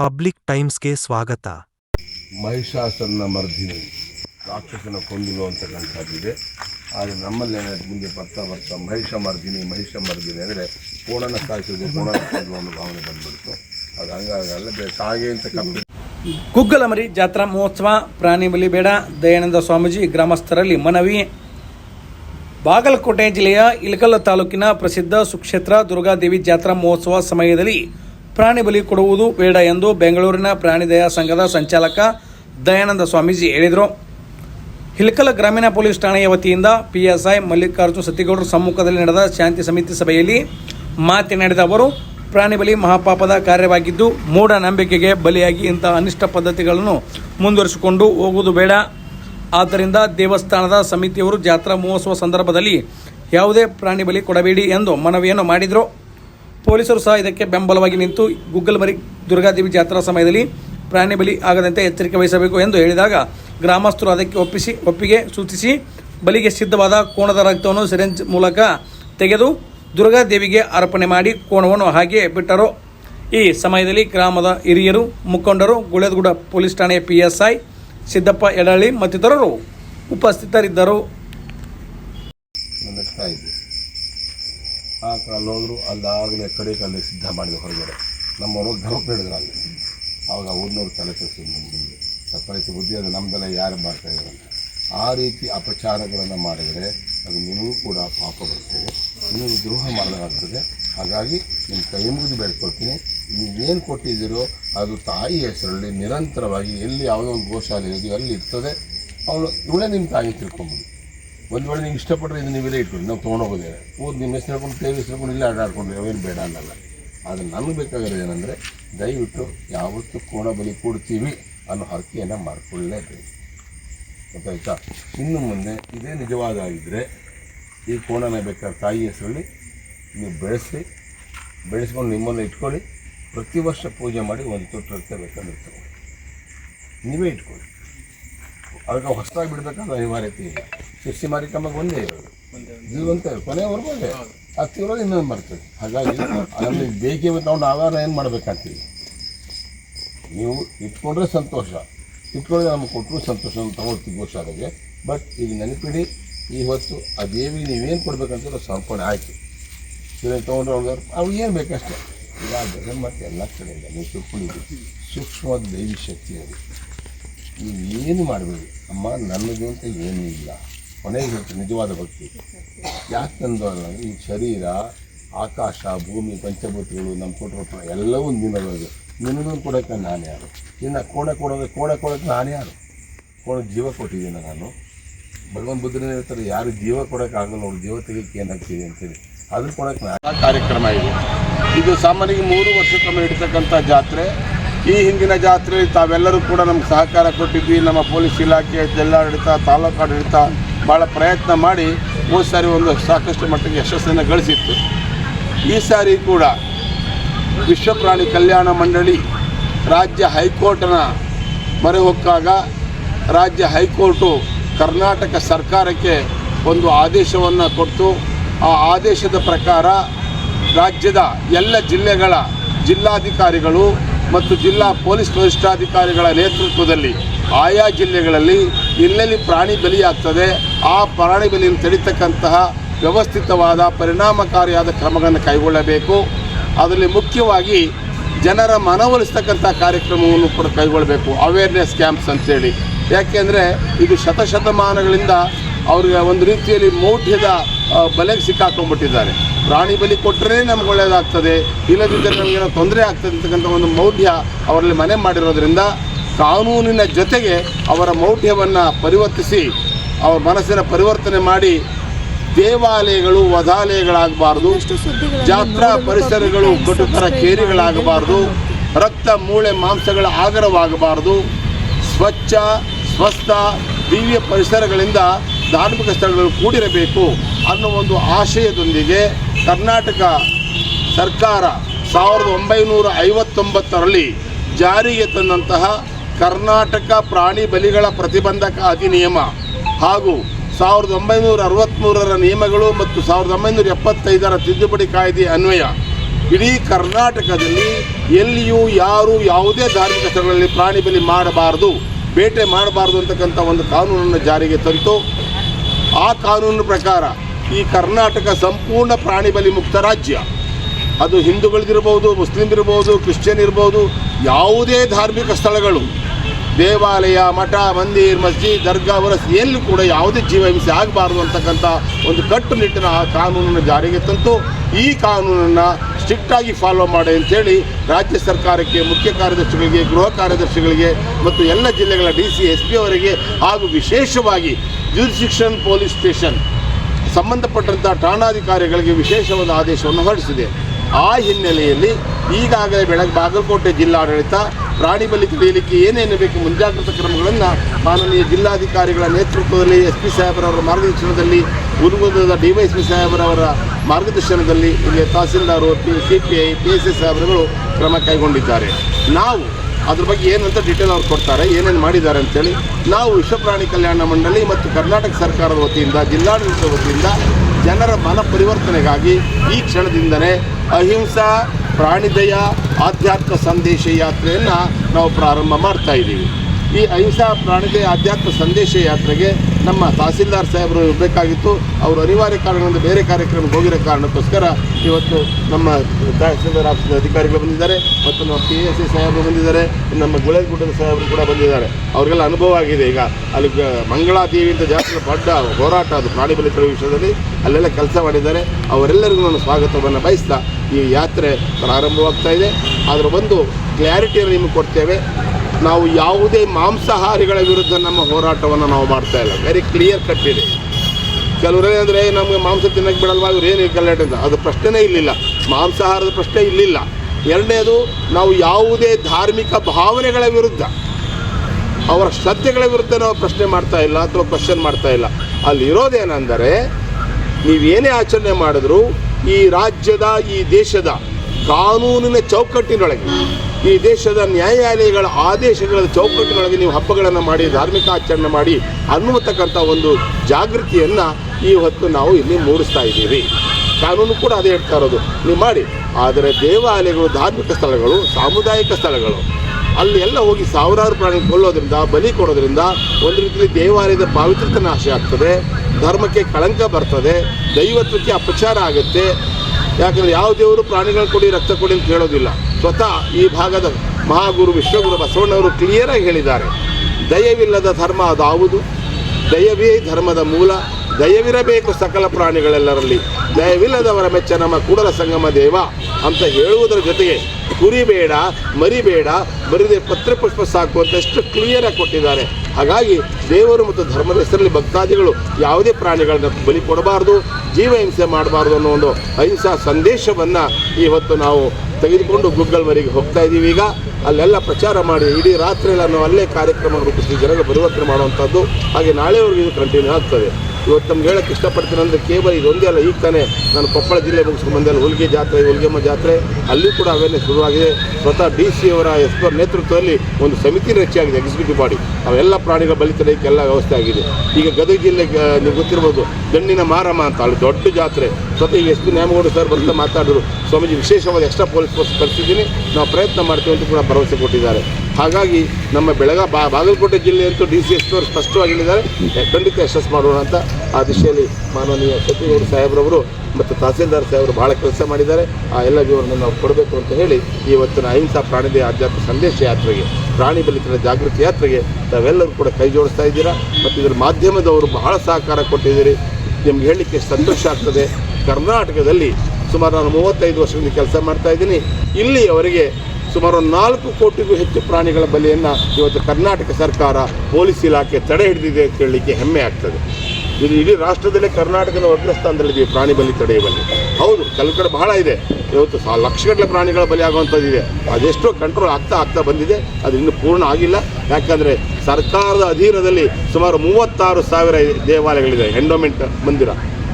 Public ಟೈಮ್ಸ್ಗೆ ಸ್ವಾಗತ. ಮಹಿಷಾಸನ ಮರ್ದಿನಿ ರಾಕ್ಷಸನ ಕೊಂದಿಲು ಅಂತಕ್ಕಂಥದ್ದಿದೆ ಆದರೆ ನಮ್ಮಲ್ಲಿ ಏನಾಯ್ತು? ಮುಂದೆ ಬರ್ತಾ ಬರ್ತಾ ಮಹಿಷ ಮರ್ದಿನಿ ಮಹಿಷ ಮರ್ದಿನಿ ಅಂದರೆ ಕೋಣನ ಸಾಯಿಸೋದು ಕೋಣನ ಕೊಂದು ಅನ್ನೋ ಭಾವನೆ ಬಂದ್ಬಿಡ್ತು. ಅದು ಹಂಗಾಗಿ ಅಲ್ಲದೆ ಸಾಗೆ ಅಂತ ಕಂಪನಿ ಕುಗ್ಗಲಮರಿ ಜಾತ್ರಾ ಮಹೋತ್ಸವ ಪ್ರಾಣಿ ಬಲಿ ಬೇಡ ದಯಾನಂದ ಸ್ವಾಮೀಜಿ ಗ್ರಾಮಸ್ಥರಲ್ಲಿ ಮನವಿ. ಬಾಗಲಕೋಟೆ ಜಿಲ್ಲೆಯ ಇಲಕಲ್ಲ ತಾಲೂಕಿನ ಪ್ರಸಿದ್ಧ ಸುಕ್ಷೇತ್ರ ದುರ್ಗಾದೇವಿ ಜಾತ್ರಾ ಮಹೋತ್ಸವ ಸಮಯದಲ್ಲಿ ಪ್ರಾಣಿ ಬಲಿ ಕೊಡುವುದು ಬೇಡ ಎಂದು ಬೆಂಗಳೂರಿನ ಪ್ರಾಣಿ ದಯಾ ಸಂಘದ ಸಂಚಾಲಕ ದಯಾನಂದ ಸ್ವಾಮೀಜಿ ಹೇಳಿದರು. ಹಿಲಕಲ್ ಗ್ರಾಮೀಣ ಪೊಲೀಸ್ ಠಾಣೆಯ ವತಿಯಿಂದ ಪಿಎಸ್ಐ ಮಲ್ಲಿಕಾರ್ಜುನ್ ಸತ್ತಿಗೌಡರ ಸಮ್ಮುಖದಲ್ಲಿ ನಡೆದ ಶಾಂತಿ ಸಮಿತಿ ಸಭೆಯಲ್ಲಿ ಮಾತನಾಡಿದ ಅವರು, ಪ್ರಾಣಿ ಬಲಿ ಮಹಾಪಾಪದ ಕಾರ್ಯವಾಗಿದ್ದು ಮೂಢನಂಬಿಕೆಗೆ ಬಲಿಯಾಗಿ ಇಂತಹ ಅನಿಷ್ಟ ಪದ್ಧತಿಗಳನ್ನು ಮುಂದುವರಿಸಿಕೊಂಡು ಹೋಗುವುದು ಬೇಡ. ಆದ್ದರಿಂದ ದೇವಸ್ಥಾನದ ಸಮಿತಿಯವರು ಜಾತ್ರಾ ಮಹೋತ್ಸವ ಸಂದರ್ಭದಲ್ಲಿ ಯಾವುದೇ ಪ್ರಾಣಿ ಬಲಿ ಕೊಡಬೇಡಿ ಎಂದು ಮನವಿಯನ್ನು ಮಾಡಿದರು. ಪೊಲೀಸರು ಸಹ ಇದಕ್ಕೆ ಬೆಂಬಲವಾಗಿ ನಿಂತು ಗುಗ್ಗಲ್ಮರಿ ದುರ್ಗಾದೇವಿ ಜಾತ್ರಾ ಸಮಯದಲ್ಲಿ ಪ್ರಾಣಿ ಬಲಿ ಆಗದಂತೆ ಎಚ್ಚರಿಕೆ ವಹಿಸಬೇಕು ಎಂದು ಹೇಳಿದಾಗ ಗ್ರಾಮಸ್ಥರು ಅದಕ್ಕೆ ಒಪ್ಪಿಸಿ, ಒಪ್ಪಿಗೆ ಸೂಚಿಸಿ ಬಲಿಗೆ ಸಿದ್ಧವಾದ ಕೋಣದ ರಕ್ತವನ್ನು ಸಿರೆಂಜ್ ಮೂಲಕ ತೆಗೆದು ದುರ್ಗಾದೇವಿಗೆ ಅರ್ಪಣೆ ಮಾಡಿ ಕೋಣವನ್ನು ಹಾಗೆ ಬಿಟ್ಟರು. ಈ ಸಮಯದಲ್ಲಿ ಗ್ರಾಮದ ಹಿರಿಯರು, ಮುಖಂಡರು, ಗುಳೇದಗುಡ ಪೊಲೀಸ್ ಠಾಣೆಯ ಐ, ಸಿದ್ದಪ್ಪ ಯಡಹಳ್ಳಿ ಮತ್ತಿತರರು ಉಪಸ್ಥಿತರಿದ್ದರು. ಆ ಕಾಲ ಹೋದ್ರು ಅಲ್ಲಾಗಲೇ ಕಡೆ ಕಲ್ಲಿ ಸಿದ್ಧ ಮಾಡಿದ ಹೊರಗಡೆ. ನಮ್ಮವರು ಧಮಕ್ ಹಿಡಿದ್ರು ಅಲ್ಲಿ ಆವಾಗ ಊರಿನವ್ರು ತಲೆ ಕೆಡಿಸಿದ್ರು ಸಪ್ರೈತಿ ಬುದ್ಧಿ ಅದು ನಮ್ಮದೆಲ್ಲ ಯಾರು ಮಾಡ್ತಾ ಇದ್ದಾರೆ ಅಂತ. ಆ ರೀತಿ ಅಪಚಾರಗಳನ್ನು ಮಾಡಿದರೆ ಅದು ನಿಮಗೂ ಕೂಡ ಪಾಪ ಬರ್ತದೆ ನೀವು ದ್ರೋಹ ಮಾಡಲಾಗ್ತದೆ. ಹಾಗಾಗಿ ನಿಮ್ಮ ಕೈ ಮುಗಿದು ಬೇಡ್ಕೊಳ್ತೀನಿ. ನೀವೇನು ಕೊಟ್ಟಿದ್ದೀರೋ ಅದು ತಾಯಿ ಹೆಸರಲ್ಲಿ ನಿರಂತರವಾಗಿ ಎಲ್ಲಿ ಯಾವುದೋ ಒಂದು ಗೋಶಾಲೆ ಇದೆಯೋ ಅಲ್ಲಿ ಇರ್ತದೆ. ಅವಳು ಇವಳೇ ನಿಮ್ಮ ತಾಯಿ ತಿಳ್ಕೊಂಬಿಡಿ ಒಂದು ವೇಳೆ ನೀವು ಇಷ್ಟಪಟ್ಟರೆ ಇದು ನೀವೆಲ್ಲ ಇಟ್ಕೊಳ್ಳಿ. ನಾವು ತೊಗೊಂಡೋಗೋದೇ ಊರು ನಿಮ್ಮ ಹೆಸರು ಹೇಳ್ಕೊಂಡು ಕೈ ಹೆಸರು ಹೇಳ್ಕೊಂಡು ಇಲ್ಲೇ ಆಟಾಡ್ಕೊಂಡು ಅವೇನು ಬೇಡ ಅನ್ನಲ್ಲ. ಆದರೆ ನನಗೆ ಬೇಕಾಗಿರೋದು ಏನಂದರೆ ದಯವಿಟ್ಟು ಯಾವತ್ತು ಕೋಣ ಬಲಿ ಕೊಡ್ತೀವಿ ಅನ್ನೋ ಹರಕೆಯನ್ನು ಮಾಡ್ಕೊಳ್ಳೇಬೇಕು. ಗೊತ್ತಾಯ್ತಾ? ಇನ್ನು ಮುಂದೆ ಇದೇ ನಿಜವಾದಾಗಿದ್ದರೆ ಈ ಕೋಣನ ಬೇಕಾದ ತಾಯಿ ಹೆಸರಲ್ಲಿ ನೀವು ಬೆಳೆಸಿ ಬೆಳೆಸ್ಕೊಂಡು ನಿಮ್ಮನ್ನು ಇಟ್ಕೊಳ್ಳಿ. ಪ್ರತಿ ವರ್ಷ ಪೂಜೆ ಮಾಡಿ ಒಂದು ತೊಟ್ಟು ರಕ್ತ ಬೇಕಾದ್ರೆ ತಗೊಳ್ಳಿ. ನೀವೇ ಇಟ್ಕೊಳ್ಳಿ. ಅದಕ್ಕೆ ಹೊಸದಾಗಿ ಬಿಡಬೇಕಾದ ಅನಿವಾರ್ಯತೆ. ಇಲ್ಲ ಮಾರಿ ಮಾರಿಕಮ್ಮಗೆ ಒಂದೇ ಇರೋದು. ಜೀವಂತ ಕೊನೆವರೆಗೂ ಅದೇ. ಹತ್ತಿರೋದು ಇನ್ನೊಂದು ಬರ್ತದೆ. ಹಾಗಾಗಿ ಅದರಲ್ಲಿ ಬೇಕೇ ನಾವು ನಾವಾರ ಏನು ಮಾಡಬೇಕಾಗ್ತೀವಿ ನೀವು ಇಟ್ಕೊಂಡ್ರೆ ಸಂತೋಷ. ಇಟ್ಕೊಂಡ್ರೆ ನಮ್ಗೆ ಕೊಟ್ಟರು ಸಂತೋಷ. ನಾವು ತಗೊಳ್ತೀವಿ ಗೋಶಾಲೆಗೆ. ಬಟ್ ಈಗ ನೆನಪಿಡಿ, ಈ ಹೊತ್ತು ಆ ದೇವಿಗೆ ನೀವೇನು ಕೊಡ್ಬೇಕಂತ ಸಮರ್ಪಣೆ ಆಯಿತು. ಇದನ್ನು ತೊಗೊಂಡ್ರೆ ಅವ್ರಿಗೆ ಅವ್ರಿಗೆ ಏನು ಬೇಕಷ್ಟೇ. ಈಗ ಮತ್ತೆ ಎಲ್ಲ ಕಡೆಯಿಂದ ನೀವು ತಿಳ್ಕೊಂಡಿದ್ದೀವಿ ಸೂಕ್ಷ್ಮವಾದ ದೈವಿ ಶಕ್ತಿ ಅದು. ನೀವು ಏನು ಮಾಡಬೇಡಿ. ಅಮ್ಮ ನನ್ನದು ಅಂತ ಏನೂ ಇಲ್ಲ. ಕೊನೆಗೆ ಹೇಳ್ತೀನಿ, ನಿಜವಾದ ಭಕ್ತಿ. ಯಾಕೆ ತಂದು ಅಂದರೆ ಈ ಶರೀರ, ಆಕಾಶ, ಭೂಮಿ, ಪಂಚಭೂತಗಳು, ನಮ್ಮ ಕೊಟ್ಟರು ಎಲ್ಲವೂ ನಿನ್ನದು ನಿನ್ನದನ್ನು ಕೊಡೋಕ್ಕೆ ನಾನು ಯಾರು? ಇನ್ನು ಕೋಣೆ ಕೊಡೋದು, ಕೋಣೆ ಕೊಡೋಕ್ಕೆ ನಾನು ಯಾರು? ಕೋಣ ಜೀವ ಕೊಟ್ಟಿದ್ದೀನಿ ನಾನು. ಭಗವಂತ ಬುದ್ಧನ ಹೇಳ್ತಾರೆ, ಯಾರು ಜೀವ ಕೊಡೋಕ್ಕಾಗಲ್ಲ ಅವ್ರು ಜೀವ ತೆಗಿಯಕ್ಕೆ ಹಾಕ್ತೀವಿ ಅಂತೇಳಿ. ಅದನ್ನು ಕೊಡೋಕೆ ನಾನು ಕಾರ್ಯಕ್ರಮ ಇದೆ. ಇದು ಸಾಮಾನ್ಯವಾಗಿ ಮೂರು ವರ್ಷಕ್ಕೊಮ್ಮೆ ಇಡ್ತಕ್ಕಂಥ ಜಾತ್ರೆ. ಈ ಹಿಂದಿನ ಜಾತ್ರೆಯಲ್ಲಿ ತಾವೆಲ್ಲರೂ ಕೂಡ ನಮ್ಗೆ ಸಹಕಾರ ಕೊಟ್ಟಿದ್ವಿ. ನಮ್ಮ ಪೊಲೀಸ್ ಇಲಾಖೆ, ಜಿಲ್ಲಾಡಳಿತ, ತಾಲೂಕು ಆಡಳಿತ ಭಾಳ ಪ್ರಯತ್ನ ಮಾಡಿ ಹೋದ ಸಾರಿ ಒಂದು ಸಾಕಷ್ಟು ಮಟ್ಟಿಗೆ ಯಶಸ್ಸನ್ನು ಗಳಿಸಿತ್ತು. ಈ ಸಾರಿ ಕೂಡ ವಿಶ್ವ ಪ್ರಾಣಿ ಕಲ್ಯಾಣ ಮಂಡಳಿ ರಾಜ್ಯ ಹೈಕೋರ್ಟನ ಮೊರೆ ಹೊಕ್ಕಾಗ ರಾಜ್ಯ ಹೈಕೋರ್ಟು ಕರ್ನಾಟಕ ಸರ್ಕಾರಕ್ಕೆ ಒಂದು ಆದೇಶವನ್ನು ಕೊಟ್ಟು, ಆ ಆದೇಶದ ಪ್ರಕಾರ ರಾಜ್ಯದ ಎಲ್ಲ ಜಿಲ್ಲೆಗಳ ಜಿಲ್ಲಾಧಿಕಾರಿಗಳು ಮತ್ತು ಜಿಲ್ಲಾ ಪೊಲೀಸ್ ವರಿಷ್ಠಾಧಿಕಾರಿಗಳ ನೇತೃತ್ವದಲ್ಲಿ ಆಯಾ ಜಿಲ್ಲೆಗಳಲ್ಲಿ ಎಲ್ಲೆಲ್ಲಿ ಪ್ರಾಣಿ ಬಲಿಯಾಗ್ತದೆ. ಆ ಪ್ರಾಣಿ ಬಲಿಯನ್ನು ತಡಿತಕ್ಕಂತಹ ವ್ಯವಸ್ಥಿತವಾದ ಪರಿಣಾಮಕಾರಿಯಾದ ಕ್ರಮಗಳನ್ನು ಕೈಗೊಳ್ಳಬೇಕು. ಅದರಲ್ಲಿ ಮುಖ್ಯವಾಗಿ ಜನರ ಮನವೊಲಿಸ್ತಕ್ಕಂಥ ಕಾರ್ಯಕ್ರಮವನ್ನು ಕೂಡ ಕೈಗೊಳ್ಳಬೇಕು. ಅವೇರ್ನೆಸ್ ಕ್ಯಾಂಪ್ಸ್ ಅಂತೇಳಿ. ಯಾಕೆಂದರೆ ಇದು ಶತಶತಮಾನಗಳಿಂದ ಅವ್ರಿಗೆ ಒಂದು ರೀತಿಯಲ್ಲಿ ಮೌಢ್ಯದ ಬಲೆಗೆ ಸಿಕ್ಕಾಕೊಂಡ್ಬಿಟ್ಟಿದ್ದಾರೆ. ಪ್ರಾಣಿ ಬಲಿ ಕೊಟ್ಟರೆ ನಮ್ಗೆ ಒಳ್ಳೆಯದಾಗ್ತದೆ ಇಲ್ಲದಿದ್ದರೆ ನಮಗೇನೋ ತೊಂದರೆ ಆಗ್ತದೆ ಅಂತಕ್ಕಂಥ ಒಂದು ಮೌಢ್ಯ ಅವರಲ್ಲಿ ಮನೆ ಮಾಡಿರೋದ್ರಿಂದ ಕಾನೂನಿನ ಜೊತೆಗೆ ಅವರ ಮೌಢ್ಯವನ್ನು ಪರಿವರ್ತಿಸಿ ಅವರ ಮನಸ್ಸಿನ ಪರಿವರ್ತನೆ ಮಾಡಿ ದೇವಾಲಯಗಳು ವಧಾಲಯಗಳಾಗಬಾರ್ದು ಜಾತ್ರಾ ಪರಿಸರಗಳು ಕಟುಕರ ಕೇರಿಗಳಾಗಬಾರ್ದು ರಕ್ತ ಮೂಳೆ ಮಾಂಸಗಳ ಆಗರವಾಗಬಾರ್ದು ಸ್ವಚ್ಛ ಸ್ವಸ್ಥ ದಿವ್ಯ ಪರಿಸರಗಳಿಂದ ಧಾರ್ಮಿಕ ಸ್ಥಳಗಳು ಕೂಡಿರಬೇಕು ಅನ್ನೋ ಒಂದು ಆಶಯದೊಂದಿಗೆ ಕರ್ನಾಟಕ ಸರ್ಕಾರ ಸಾವಿರದ ಒಂಬೈನೂರ ಐವತ್ತೊಂಬತ್ತರಲ್ಲಿ ಜಾರಿಗೆ ತಂದಂತಹ ಕರ್ನಾಟಕ ಪ್ರಾಣಿ ಬಲಿಗಳ ಪ್ರತಿಬಂಧಕ ಅಧಿನಿಯಮ ಹಾಗೂ ಸಾವಿರದ ಒಂಬೈನೂರ ಅರವತ್ತ್ಮೂರರ ನಿಯಮಗಳು ಮತ್ತು ಸಾವಿರದ ಒಂಬೈನೂರ ಎಪ್ಪತ್ತೈದರ ತಿದ್ದುಪಡಿ ಕಾಯ್ದೆ ಅನ್ವಯ. ಇಡೀ ಕರ್ನಾಟಕದಲ್ಲಿ ಎಲ್ಲಿಯೂ ಯಾರು ಯಾವುದೇ ಧಾರ್ಮಿಕ ಸ್ಥಳಗಳಲ್ಲಿ ಪ್ರಾಣಿ ಬಲಿ ಮಾಡಬಾರದು, ಬೇಟೆ ಮಾಡಬಾರ್ದು ಅಂತಕ್ಕಂಥ ಒಂದು ಕಾನೂನನ್ನು ಜಾರಿಗೆ ತಂತು. ಆ ಕಾನೂನಿನ ಪ್ರಕಾರ ಈ ಕರ್ನಾಟಕ ಸಂಪೂರ್ಣ ಪ್ರಾಣಿ ಬಲಿ ಮುಕ್ತ ರಾಜ್ಯ. ಅದು ಹಿಂದೂಗಳದಿರ್ಬೋದು ಮುಸ್ಲಿಮ್ ಇರ್ಬೋದು ಕ್ರಿಶ್ಚಿಯನ್ ಇರ್ಬೋದು, ಯಾವುದೇ ಧಾರ್ಮಿಕ ಸ್ಥಳಗಳು ದೇವಾಲಯ, ಮಠ, ಮಂದಿರ್, ಮಸ್ಜಿದ್, ದರ್ಗಾ ವರಸ್ ಎಲ್ಲೂ ಕೂಡ ಯಾವುದೇ ಜೀವಹಿಂಸೆ ಆಗಬಾರ್ದು ಅಂತಕ್ಕಂಥ ಒಂದು ಕಟ್ಟುನಿಟ್ಟಿನ ಆ ಕಾನೂನನ್ನು ಜಾರಿಗೆ ತಂತು. ಈ ಕಾನೂನನ್ನು ಸ್ಟ್ರಿಕ್ಟಾಗಿ ಫಾಲೋ ಮಾಡಿ ಅಂತೇಳಿ ರಾಜ್ಯ ಸರ್ಕಾರಕ್ಕೆ, ಮುಖ್ಯ ಕಾರ್ಯದರ್ಶಿಗಳಿಗೆ, ಗೃಹ ಕಾರ್ಯದರ್ಶಿಗಳಿಗೆ ಮತ್ತು ಎಲ್ಲ ಜಿಲ್ಲೆಗಳ ಡಿ ಸಿ, ಎಸ್ ಪಿ ಅವರಿಗೆ ಹಾಗೂ ವಿಶೇಷವಾಗಿ ಜುರಿಸಿಕ್ಷನ್ ಪೊಲೀಸ್ ಸ್ಟೇಷನ್ ಸಂಬಂಧಪಟ್ಟಂಥ ಠಾಣಾಧಿಕಾರಿಗಳಿಗೆ ವಿಶೇಷವಾದ ಆದೇಶವನ್ನು ಹೊರಡಿಸಿದೆ. ಆ ಹಿನ್ನೆಲೆಯಲ್ಲಿ ಈಗಾಗಲೇ ಬೆಳಗ್ಗೆ ಬಾಗಲಕೋಟೆ ಜಿಲ್ಲಾಡಳಿತ ಪ್ರಾಣಿ ಬಲಿ ತಡೆಯಲಿಕ್ಕೆ ಏನೇನು ಬೇಕು ಮುಂಜಾಗ್ರತಾ ಕ್ರಮಗಳನ್ನು ಮಾನನೀಯ ಜಿಲ್ಲಾಧಿಕಾರಿಗಳ ನೇತೃತ್ವದಲ್ಲಿ ಎಸ್ ಪಿ ಸಾಹೇಬರವರ ಮಾರ್ಗದರ್ಶನದಲ್ಲಿ ಉರುಗುದದ ಡಿ ವೈ ಎಸ್ ಪಿ ಸಾಹೇಬರವರ ಮಾರ್ಗದರ್ಶನದಲ್ಲಿ ಇಲ್ಲಿ tahsildar P, C P I P S S ಸಾಹೇಬರುಗಳು ಕ್ರಮ ಕೈಗೊಂಡಿದ್ದಾರೆ. ನಾವು ಅದ್ರ ಬಗ್ಗೆ ಏನಂತ ಡೀಟೇಲ್ ಅವ್ರು ಕೊಡ್ತಾರೆ, ಏನೇನು ಮಾಡಿದ್ದಾರೆ ಅಂತೇಳಿ ನಾವು ವಿಶ್ವ ಪ್ರಾಣಿ ಕಲ್ಯಾಣ ಮಂಡಳಿ ಮತ್ತು ಕರ್ನಾಟಕ ಸರ್ಕಾರದ ವತಿಯಿಂದ, ಜಿಲ್ಲಾಡಳಿತದ ವತಿಯಿಂದ ಜನರ ಮನ ಪರಿವರ್ತನೆಗಾಗಿ ಈ ಕ್ಷಣದಿಂದಲೇ ಅಹಿಂಸಾ, ಪ್ರಾಣಿದಯ, ಆಧ್ಯಾತ್ಮ ಸಂದೇಶ ಯಾತ್ರೆಯನ್ನು ನಾವು ಪ್ರಾರಂಭ ಮಾಡ್ತಾ ಇದ್ದೀವಿ. ಈ ಅಹಿಂಸಾ, ಪ್ರಾಣಿದಯ, ಆಧ್ಯಾತ್ಮ ಸಂದೇಶ ಯಾತ್ರೆಗೆ ನಮ್ಮ ತಹಸೀಲ್ದಾರ್ ಸಾಹೇಬರು ಇರಬೇಕಾಗಿತ್ತು. ಅವರು ಅನಿವಾರ್ಯ ಕಾರಣದಿಂದ ಬೇರೆ ಕಾರ್ಯಕ್ರಮಕ್ಕೆ ಹೋಗಿರೋ ಕಾರಣಕ್ಕೋಸ್ಕರ ಇವತ್ತು ನಮ್ಮ ತಹಸೀಲ್ದಾರ್ ಆಫೀಸಿನ ಅಧಿಕಾರಿಗಳು ಬಂದಿದ್ದಾರೆ ಮತ್ತು ನಮ್ಮ ಪಿ ಎಸ್ ಸಿ ಸಾಹೇಬರು ಬಂದಿದ್ದಾರೆ. ನಮ್ಮ ಗುಳೇಗುಡ್ಡದ ಸಾಹೇಬರು ಕೂಡ ಬಂದಿದ್ದಾರೆ. ಅವರಿಗೆಲ್ಲ ಅನುಭವ ಆಗಿದೆ ಈಗ. ಅಲ್ಲಿ ಮಂಗಳಾ ಮಂಗಳಾದೇವಿ ಅಂತ ಜಾಸ್ತಿ ದೊಡ್ಡ ಹೋರಾಟ ಅದು ಪ್ರಾಣಿ ಬಲಿತರ ವಿಷಯದಲ್ಲಿ ಅಲ್ಲೆಲ್ಲ ಕೆಲಸ ಮಾಡಿದ್ದಾರೆ. ಅವರೆಲ್ಲರಿಗೂ ನಾನು ಸ್ವಾಗತವನ್ನು ಬಯಸ್ತಾ ಈ ಯಾತ್ರೆ ಪ್ರಾರಂಭವಾಗ್ತಾ ಇದೆ. ಅದರ ಒಂದು ಕ್ಲಾರಿಟಿಯನ್ನು ನಿಮಗೆ ಕೊಡ್ತೇವೆ. ನಾವು ಯಾವುದೇ ಮಾಂಸಾಹಾರಿಗಳ ವಿರುದ್ಧ ನಮ್ಮ ಹೋರಾಟವನ್ನು ನಾವು ಮಾಡ್ತಾ ಇಲ್ಲ. ವೆರಿ ಕ್ಲಿಯರ್ ಕಟ್ ಇದೆ. ಕೆಲವರು ಏನಂದರೆ ನಮಗೆ ಮಾಂಸ ತಿನ್ನಕ್ಕೆ ಬಿಡಲ್ವಾ? ಇವ್ರು ಏನು ಗಲಾಟೆ ಅಂತ. ಅದು ಪ್ರಶ್ನೆನೇ ಇಲ್ಲಿಲ್ಲ. ಮಾಂಸಾಹಾರದ ಪ್ರಶ್ನೆ ಇಲ್ಲಿಲ್ಲ. ಎರಡನೇದು, ನಾವು ಯಾವುದೇ ಧಾರ್ಮಿಕ ಭಾವನೆಗಳ ವಿರುದ್ಧ, ಅವರ ಶ್ರದ್ಧೆಗಳ ವಿರುದ್ಧ ನಾವು ಪ್ರಶ್ನೆ ಮಾಡ್ತಾ ಇಲ್ಲ ಅಥವಾ ಕ್ವಶನ್ ಮಾಡ್ತಾ ಇಲ್ಲ. ಅಲ್ಲಿರೋದೇನೆಂದರೆ ನೀವೇನೇ ಆಚರಣೆ ಮಾಡಿದ್ರು ಈ ರಾಜ್ಯದ, ಈ ದೇಶದ ಕಾನೂನಿನ ಚೌಕಟ್ಟಿನೊಳಗೆ, ಈ ದೇಶದ ನ್ಯಾಯಾಲಯಗಳ ಆದೇಶಗಳ ಚೌಕಟ್ಟಿನೊಳಗೆ ನೀವು ಹಬ್ಬಗಳನ್ನು ಮಾಡಿ, ಧಾರ್ಮಿಕ ಆಚರಣೆ ಮಾಡಿ ಅನ್ನುವತಕ್ಕಂಥ ಒಂದು ಜಾಗೃತಿಯನ್ನು ಈ ಹೊತ್ತು ನಾವು ಇಲ್ಲಿ ಮೂಡಿಸ್ತಾ ಇದ್ದೀವಿ. ಕಾನೂನು ಕೂಡ ಅದೇ ಹೇಳ್ತಾ ಇರೋದು. ನೀವು ಮಾಡಿ, ಆದರೆ ದೇವಾಲಯಗಳು, ಧಾರ್ಮಿಕ ಸ್ಥಳಗಳು, ಸಾಮುದಾಯಿಕ ಸ್ಥಳಗಳು, ಅಲ್ಲಿ ಎಲ್ಲ ಹೋಗಿ ಸಾವಿರಾರು ಪ್ರಾಣಿ ಕೊಲ್ಲೋದ್ರಿಂದ, ಬಲಿ ಕೊಡೋದ್ರಿಂದ ಒಂದು ರೀತಿಯಲ್ಲಿ ದೇವಾಲಯದ ಪಾವಿತ್ರತೆ ನಾಶ ಆಗ್ತದೆ. ಧರ್ಮಕ್ಕೆ ಕಳಂಕ ಬರ್ತದೆ, ದೈವತ್ವಕ್ಕೆ ಅಪಚಾರ ಆಗುತ್ತೆ. ಯಾಕಂದರೆ ಯಾವ ದೇವರು ಪ್ರಾಣಿಗಳು ಕೊಡಿ, ರಕ್ತ ಕೊಡಿ ಅಂತ ಹೇಳೋದಿಲ್ಲ. ಸ್ವತಃ ಈ ಭಾಗದ ಮಹಾಗುರು ವಿಶ್ವಗುರು ಬಸವಣ್ಣವರು ಕ್ಲಿಯರಾಗಿ ಹೇಳಿದ್ದಾರೆ. ದಯವಿಲ್ಲದ ಧರ್ಮ ಅದಾವುದು ದಯವೇ ಧರ್ಮದ ಮೂಲ. ದಯವಿರಬೇಕು ಸಕಲ ಪ್ರಾಣಿಗಳೆಲ್ಲರಲ್ಲಿ. ದಯವಿಲ್ಲದವರ ಮೆಚ್ಚ ನಮ್ಮ ಕೂಡಲ ಸಂಗಮ ದೇವ ಅಂತ ಹೇಳುವುದರ ಜೊತೆಗೆ ಕುರಿಬೇಡ, ಮರಿಬೇಡ ಬರಿದೆ ಪತ್ರ ಪುಷ್ಪ ಸಾಕು ಅಂತ ಎಷ್ಟು ಕ್ಲಿಯರಾಗಿ ಕೊಟ್ಟಿದ್ದಾರೆ. ಹಾಗಾಗಿ ದೇವರು ಮತ್ತು ಧರ್ಮದ ಹೆಸರಲ್ಲಿ ಭಕ್ತಾದಿಗಳು ಯಾವುದೇ ಪ್ರಾಣಿಗಳನ್ನ ಬಲಿ ಕೊಡಬಾರ್ದು ಜೀವಹಿಂಸೆ ಮಾಡಬಾರ್ದು ಅನ್ನೋ ಒಂದು ಅಹಿಂಸಾ ಸಂದೇಶವನ್ನು ಇವತ್ತು ನಾವು ತೆಗೆದುಕೊಂಡು ಗುಗ್ಗಲ್ ಮರಿಗೆ ಹೋಗ್ತಾ ಇದ್ದೀವಿ. ಈಗ ಅಲ್ಲೆಲ್ಲ ಪ್ರಚಾರ ಮಾಡಿ ಇಡೀ ರಾತ್ರಿ ಅಲ್ಲೇ ಕಾರ್ಯಕ್ರಮ ರೂಪಿಸಿ ಜನರು ಪರಿವರ್ತನೆ ಮಾಡುವಂಥದ್ದು. ಹಾಗೆ ನಾಳೆವರೆಗೂ ಇದು ಕಂಟಿನ್ಯೂ ಆಗ್ತದೆ. ಇವತ್ತು ನಮ್ಗೆ ಹೇಳಕ್ಕೆ ಇಷ್ಟಪಡ್ತೀನಿ ಅಂದರೆ ಕೇವಲ ಇದೊಂದೇ ಅಲ್ಲ, ಈಗ ತಾನೇ ನಾನು ಕೊಪ್ಪಳ ಜಿಲ್ಲೆ ಮುಗಿಸ್ಕೊಂಡು ಬಂದೆ, ಅಲ್ಲಿ ಹುಲ್ಗೆ ಜಾತ್ರೆ ಹುಲ್ಗೆಮ್ಮ ಜಾತ್ರೆ, ಅಲ್ಲಿ ಕೂಡ ಅವೇರ್ನೆಸ್ ಶುರುವಾಗಿದೆ. ಸ್ವತಃ ಡಿ ಸಿ ಅವರ ಎಸ್ ಪಿ ನೇತೃತ್ವದಲ್ಲಿ ಒಂದು ಸಮಿತಿ ರಚೆಯಾಗಿದೆ ಎಕ್ಸಿಕ್ಯೂಟಿವ್ ಬಾಡಿ ಅವೆಲ್ಲ ಪ್ರಾಣಿಗಳ ಬಲಿ ತಡೆಯಕ್ಕೆಲ್ಲ ವ್ಯವಸ್ಥೆ ಆಗಿದೆ. ಈಗ ಗದಗ ಜಿಲ್ಲೆಗೆ ನೀವು ಗೊತ್ತಿರ್ಬೋದು, ಗಣ್ಣಿನ ಮಾರಮ್ಮ ಅಂತ, ಅಲ್ಲಿ ದೊಡ್ಡ ಜಾತ್ರೆ. ಸ್ವತಃ ಈಗ ಎಸ್ ಪಿ ನ್ಯಾಮಗೌಡ ಸರ್ ಬಂದು ಮಾತಾಡಿದ್ರು. ಸ್ವಾಮೀಜಿ ವಿಶೇಷವಾಗಿ ಎಕ್ಸ್ಟ್ರಾ ಪೊಲೀಸ್ ಫೋರ್ಸ್ ಕಳಿಸಿದ್ದೀನಿ. ನಾವು ಪ್ರಯತ್ನ ಮಾಡ್ತೀವಿ ಅಂತ ಕೂಡ ಭರವಸೆ ಕೊಟ್ಟಿದ್ದಾರೆ. ಹಾಗಾಗಿ ನಮ್ಮ ಬೆಳಗ ಬಾ ಬಾಗಲಕೋಟೆ ಜಿಲ್ಲೆ ಅಂತೂ ಡಿ ಸಿ ಅವರು ಸ್ಪಷ್ಟವಾಗಿ ಹೇಳಿದ್ದಾರೆ. ಖಂಡಿತ ಯಶಸ್ಸು ಮಾಡೋಣ ಅಂತ ಆ ದಿಶೆಯಲ್ಲಿ ಮಾನನೀಯ ಸಚಿವರು ಸಾಹೇಬ್ರವರು ಮತ್ತು ತಹಸೀಲ್ದಾರ್ ಸಾಹೇಬರು ಭಾಳ ಕೆಲಸ ಮಾಡಿದ್ದಾರೆ. ಆ ಎಲ್ಲ ವಿವರನ್ನು ನಾವು ಕೊಡಬೇಕು ಅಂತ ಹೇಳಿ ಇವತ್ತಿನ ಅಹಿಂಸಾ ಪ್ರಾಣಿದೇ ಆಧ್ಯಾತ್ಮ ಸಂದೇಶ ಯಾತ್ರೆಗೆ, ಪ್ರಾಣಿ ಬಲಿತನ ಜಾಗೃತಿ ಯಾತ್ರೆಗೆ ತಾವೆಲ್ಲರೂ ಕೂಡ ಕೈ ಜೋಡಿಸ್ತಾ ಇದ್ದೀರಾ? ಮತ್ತು ಇದರ ಮಾಧ್ಯಮದವರು ಬಹಳ ಸಹಕಾರ ಕೊಟ್ಟಿದ್ದೀರಿ. ನಿಮ್ಗೆ ಹೇಳಲಿಕ್ಕೆ ಸಂತೋಷ ಆಗ್ತದೆ. ಕರ್ನಾಟಕದಲ್ಲಿ ಸುಮಾರು ನಾನು ಮೂವತ್ತೈದು ವರ್ಷದಿಂದ ಕೆಲಸ ಮಾಡ್ತಾ ಇದ್ದೀನಿ. ಇಲ್ಲಿಯವರೆಗೆ ಸುಮಾರು ನಾಲ್ಕು ಕೋಟಿಗೂ ಹೆಚ್ಚು ಪ್ರಾಣಿಗಳ ಬಲಿಯನ್ನು ಇವತ್ತು ಕರ್ನಾಟಕ ಸರ್ಕಾರ ಪೊಲೀಸ್ ಇಲಾಖೆ ತಡೆ ಹಿಡಿದಿದೆ ಅಂತ ಹೇಳಲಿಕ್ಕೆ ಹೆಮ್ಮೆ ಆಗ್ತದೆ. ಇದು ಇಡೀ ರಾಷ್ಟ್ರದಲ್ಲೇ ಕರ್ನಾಟಕದ ಅಗ್ರಸ್ಥಾನದಲ್ಲಿದ್ದೀವಿ ಪ್ರಾಣಿ ಬಲಿ ತಡೆಯುವಲ್ಲಿ ಹೌದು ಕೆಲವು ಕಡೆ ಬಹಳ ಇದೆ. ಇವತ್ತು ಲಕ್ಷಗಟ್ಟಲೆ ಪ್ರಾಣಿಗಳ ಬಲಿ ಆಗುವಂಥದ್ದಿದೆ ಅದೆಷ್ಟೋ ಕಂಟ್ರೋಲ್ ಆಗ್ತಾ ಆಗ್ತಾ ಬಂದಿದೆ. ಅದು ಇನ್ನೂ ಪೂರ್ಣ ಆಗಿಲ್ಲ. ಯಾಕಂದರೆ ಸರ್ಕಾರದ ಅಧೀನದಲ್ಲಿ ಸುಮಾರು ಮೂವತ್ತಾರು ಸಾವಿರ ದೇವಾಲಯಗಳಿದೆ. ಎಂಡೋಮೆಂಟ್ ಮಂದಿರ.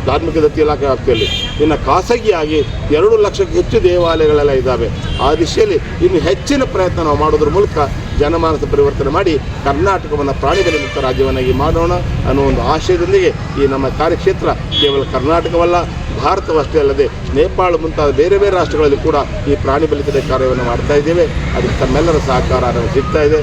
ಧಾರ್ಮಿಕ ದತ್ತಿ ಇಲಾಖೆ ವ್ಯಾಪ್ತಿಯಲ್ಲಿ ಇನ್ನು ಖಾಸಗಿಯಾಗಿ ಎರಡು ಲಕ್ಷಕ್ಕೆ ಹೆಚ್ಚು ದೇವಾಲಯಗಳೆಲ್ಲ ಇದ್ದಾವೆ. ಆ ದಿಶೆಯಲ್ಲಿ ಇನ್ನು ಹೆಚ್ಚಿನ ಪ್ರಯತ್ನ ನಾವು ಮಾಡೋದ್ರ ಮೂಲಕ ಜನಮಾನಸ ಪರಿವರ್ತನೆ ಮಾಡಿ ಕರ್ನಾಟಕವನ್ನು ಪ್ರಾಣಿ ಬಲಿ ಮುಕ್ತ ರಾಜ್ಯವನ್ನಾಗಿ ಮಾಡೋಣ ಅನ್ನೋ ಒಂದು ಆಶಯದೊಂದಿಗೆ ಈ ನಮ್ಮ ಕಾರ್ಯಕ್ಷೇತ್ರ ಕೇವಲ ಕರ್ನಾಟಕವಲ್ಲ, ಭಾರತವಷ್ಟೇ ಅಲ್ಲದೆ ನೇಪಾಳ ಮುಂತಾದ ಬೇರೆ ಬೇರೆ ರಾಷ್ಟ್ರಗಳಲ್ಲಿ ಕೂಡ ಈ ಪ್ರಾಣಿ ಬಲಿತದ ಕಾರ್ಯವನ್ನು ಮಾಡ್ತಾ ಇದ್ದೇವೆ. ಅದಕ್ಕೆ ತಮ್ಮೆಲ್ಲರ ಸಹಕಾರ ನಮಗೆ ಸಿಗ್ತಾ ಇದೆ.